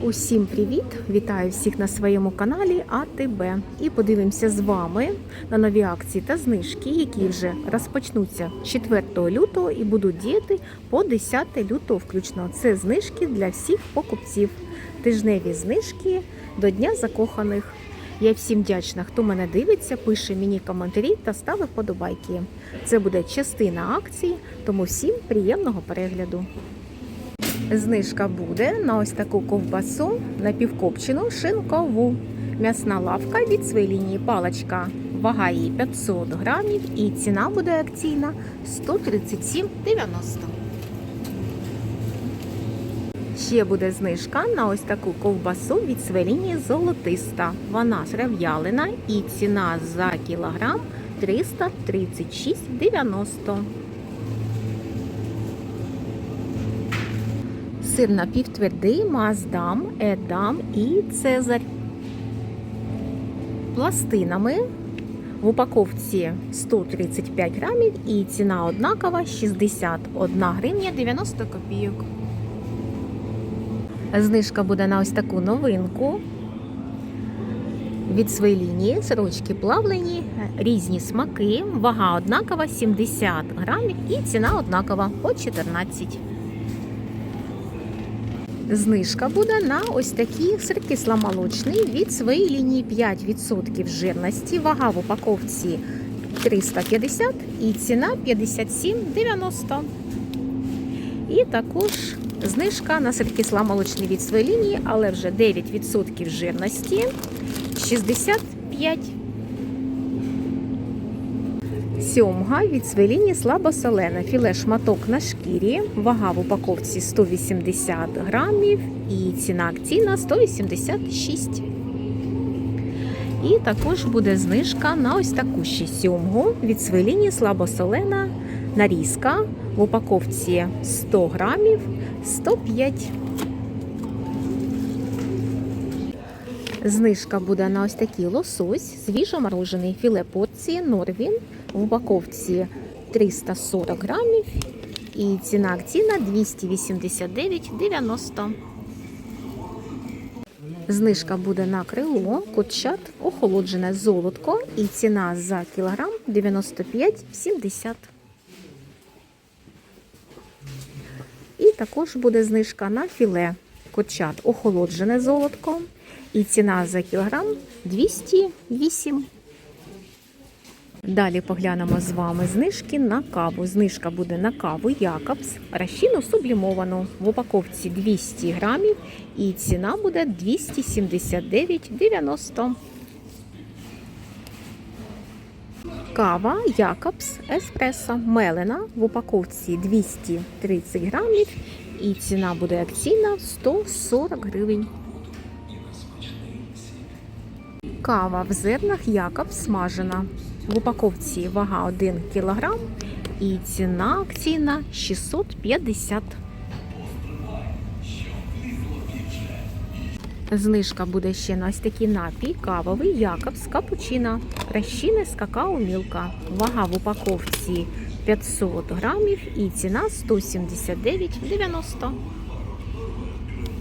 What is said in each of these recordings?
Усім привіт! Вітаю всіх на своєму каналі АТБ. І подивимося з вами на нові акції та знижки, які вже розпочнуться 4 лютого і будуть діяти по 10 лютого включно. Це знижки для всіх покупців. Тижневі знижки до Дня закоханих. Я всім вдячна, хто мене дивиться, пише мені коментарі та ставить подобайки. Це буде частина акції, тому всім приємного перегляду. Знижка буде на ось таку ковбасу напівкопчену шинкову. М'ясна лавка від своєї лінії паличка. Вага її 500 грамів і ціна буде акційна 137,90. Ще буде знижка на ось таку ковбасу від своєї лінії золотиста. Вона зрав'ялена і ціна за кілограм 336,90. Сир напівтвердий, маздам, едам і цезарь. Пластинами в упаковці 135 грамів і ціна однакова 61 гривня 90 копійок. Знижка буде на ось таку новинку. Від своєї лінії сорочки плавлені, різні смаки, вага однакова 70 грамів і ціна однакова по 14 Знижка буде на ось такі сир кисломолочний від своєї лінії 5% жирності. Вага в упаковці 350 і ціна 57,90. І також знижка на сир кисломолочний від своєї лінії, але вже 9% жирності 65. Сьомга від своєї лінії слабосолена. Філе шматок на шкірі. Вага в упаковці 180 грамів і ціна акційна 186. І також буде знижка на ось таку ще сьомгу від своєї слабосолена нарізка в упаковці 100 грамів 105. Знижка буде на ось такий лосось, свіжоморожений філе порції Норвін в упаковці 340 грамів і ціна акційна 289,90. Знижка буде на крило, кутчат, охолоджене золотко і ціна за кілограм 95,70. І також буде знижка на філе курчат охолоджене золотко. І ціна за кілограм 208. Далі поглянемо з вами знижки на каву. Знижка буде на каву Якобс, розчину сублімовану в упаковці 200 грамів і ціна буде 279,90. Кава Якобс Еспресо мелена в упаковці 230 грамів і ціна буде акційна 140 гривень. Кава в зернах Якобс смажена. В упаковці вага 1 кг і ціна акційна 650. Знижка буде ще на ось такий напій кавовий Якобс капучино. Розчини з какао мілка. Вага в упаковці 500 грамів і ціна 179,90.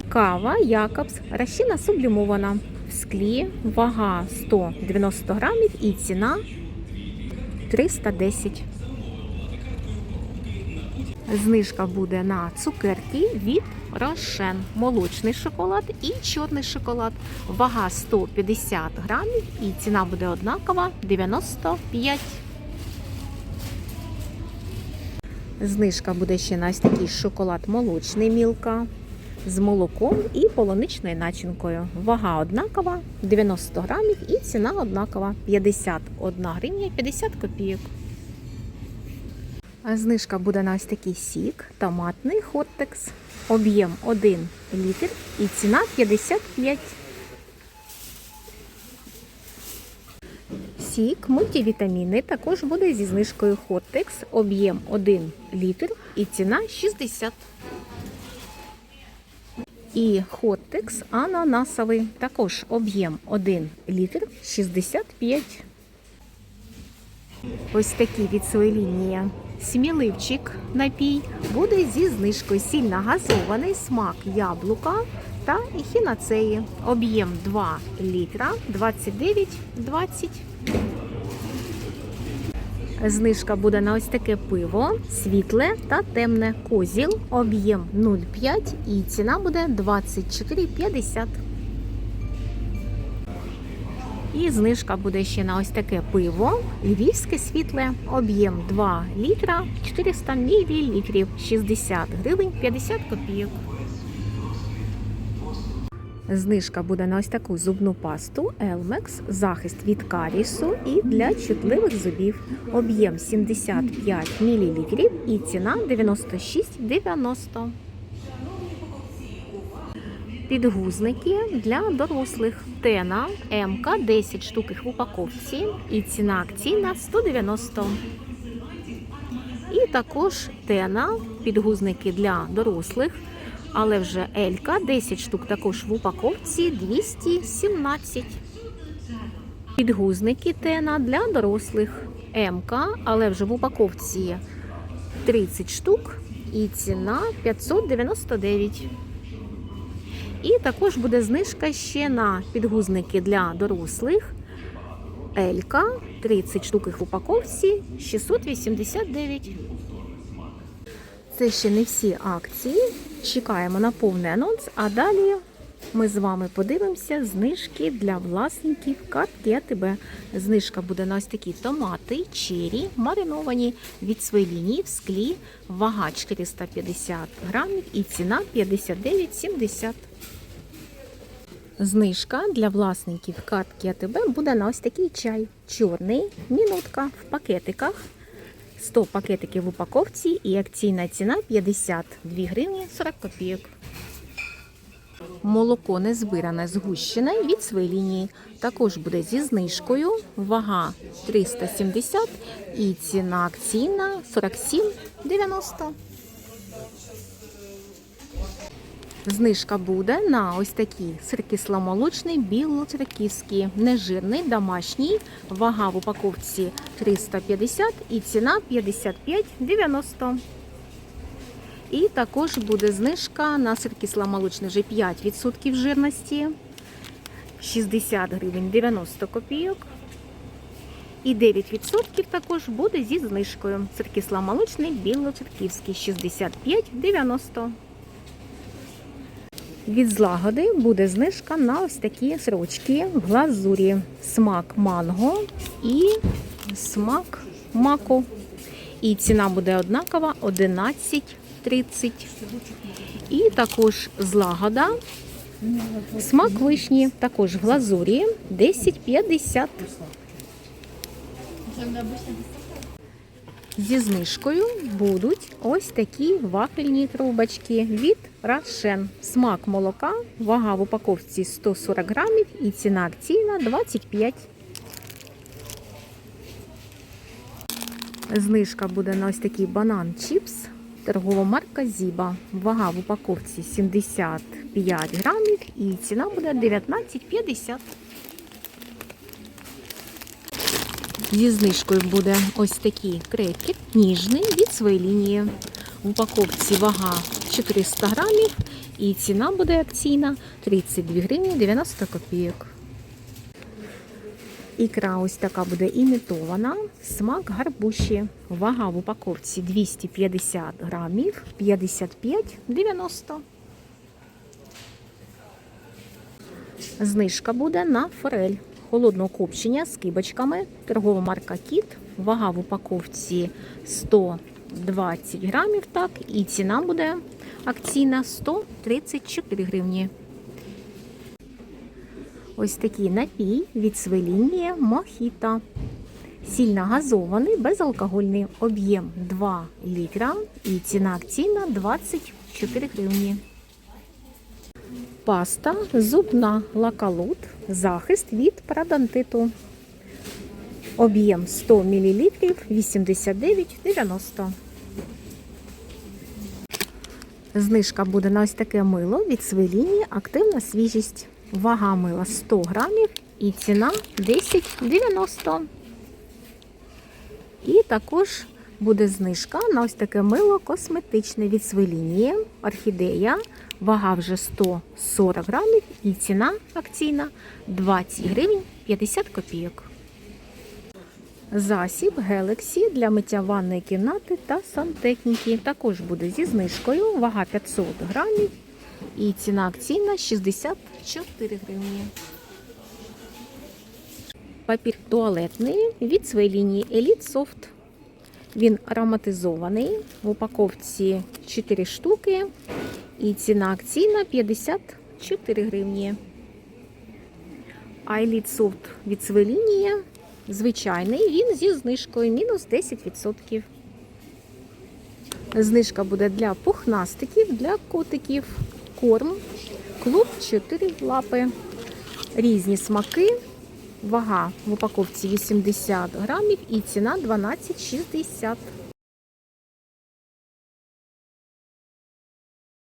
Кава Якобс. Розчина сублімована. В склі вага 190 грамів і ціна 310. Знижка буде на цукерки від Рошен. Молочний шоколад і чорний шоколад. Вага 150 грамів і ціна буде однакова 95. Знижка буде ще на такий шоколад молочний мілка з молоком і полуничною начинкою. Вага однакова 90 грамів і ціна однакова 51 гривня 50 копійок. Знижка буде на ось такий сік, томатний хортекс, об'єм 1 літр і ціна 55. Сік мультивітаміни також буде зі знижкою хортекс, об'єм 1 літр і ціна 60. І хортекс ананасовий, також об'єм 1 літр 65. Ось такий від своєї лінії сміливчик напій буде зі знижкою сильно газований смак яблука та хінацеї. Об'єм 2 літра 29,20. Знижка буде на ось таке пиво, світле та темне козіл, об'єм 0,5 і ціна буде 24,50. І знижка буде ще на ось таке пиво, львівське світле, об'єм 2 літра, 400 мл, 60 гривень 50 копійок. Знижка буде на ось таку зубну пасту Elmex, захист від карісу і для чутливих зубів. Об'єм 75 мл і ціна 96,90. Підгузники для дорослих. Тена МК 10 штук в упаковці і ціна акційна 190. І також тена, підгузники для дорослих, але вже Елька 10 штук також в упаковці 217. Підгузники тена для дорослих МК, але вже в упаковці 30 штук і ціна 599. І також буде знижка ще на підгузники для дорослих. Елька 30 штук їх в упаковці 689. Це ще не всі акції. Чекаємо на повний анонс, а далі ми з вами подивимося знижки для власників картки АТБ. Знижка буде на ось такі томати, чері, мариновані від своєї лінії в склі, вага 450 грамів і ціна 59,70. Знижка для власників картки АТБ буде на ось такий чай. Чорний, мінутка в пакетиках. 100 пакетиків в упаковці і акційна ціна 52 гривні 40 копійок. Молоко незбиране згущене від своєї. Також буде зі знижкою. Вага 370 і ціна акційна 47,90. Знижка буде на ось такі сир кисломолочний, білоцерківський, нежирний, домашній, вага в упаковці 350 і ціна 55,90. І також буде знижка на сир кисломолочний вже 5% жирності, 60 гривень 90 копійок. І 9% також буде зі знижкою. Сир кисломолочний, білоцерківський 65,90. Від злагоди буде знижка на ось такі сирочки в глазурі. Смак манго і смак маку. І ціна буде однакова 11,30. І також злагода. Смак вишні, також в глазурі 10,50. Зі знижкою будуть ось такі вафельні трубочки від Рошен. Смак молока, вага в упаковці 140 грамів і ціна акційна 25. Знижка буде на ось такий банан чіпс. Торгова марка Зіба. Вага в упаковці 75 грамів і ціна буде 19,50. Зі знижкою буде ось такий крекет ніжний від своєї лінії. В упаковці вага 400 грамів і ціна буде акційна 32 гривні 90 копійок. Ікра ось така буде імітована. Смак гарбуші. Вага в упаковці 250 грамів 55,90. Знижка буде на форель холодного копчення з кибочками. Торгова марка Кіт. Вага в упаковці 120 грамів. Так, і ціна буде акційна 134 гривні. Ось такий напій від свелінії Мохіта. Сильно газований, безалкогольний об'єм 2 літра і ціна акційна 24 гривні. Паста зубна лакалут, захист від парадонтиту. Об'єм 100 мл 89,90. Знижка буде на ось таке мило від свеліні активна свіжість. Вага мила 100 грамів і ціна 10,90. І також буде знижка на ось таке мило косметичне від свелінії, орхідея. Вага вже 140 грамів і ціна акційна 20 гривень 50 копійок. Засіб Galaxy для миття ванної кімнати та сантехніки. Також буде зі знижкою. Вага 500 грамів і ціна акційна 64 гривні. Папір туалетний від своєї лінії Elite Soft. Він ароматизований. В упаковці 4 штуки. І ціна акційна 54 гривні. А Elite Soft від своєї лінії звичайний. Він зі знижкою мінус 10%. Знижка буде для пухнастиків, для котиків. Корм. Клуб 4 лапи. Різні смаки. Вага в упаковці 80 грамів і ціна 12,60.